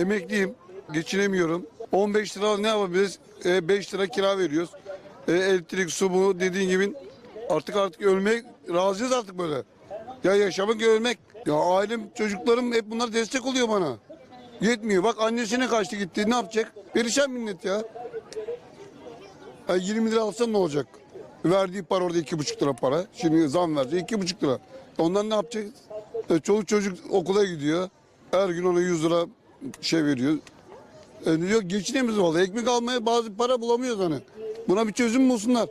emekliyim. Geçinemiyorum. 15 lira ne yapabiliriz? 5 lira kira veriyoruz. E, elektrik, su bu dediğin gibi artık artık ölmek razıyız artık böyle. Ya yaşamak ya ölmek. Ya ailem, çocuklarım hep bunlar destek oluyor bana. Yetmiyor. Bak annesine kaçtı gitti. Ne yapacak? Perişan millet ya. Ya 20 lira alsan ne olacak? Verdiği para orada iki buçuk lira para. Şimdi zam verecek iki buçuk lira. Ondan ne yapacak? E, çoluk çocuk okula gidiyor. Her gün ona 100 lira şey veriyor. E, diyor geçinemiyoruz vallahi. Ekmek almaya bazı para bulamıyoruz hani. Buna bir çözüm bulsunlar.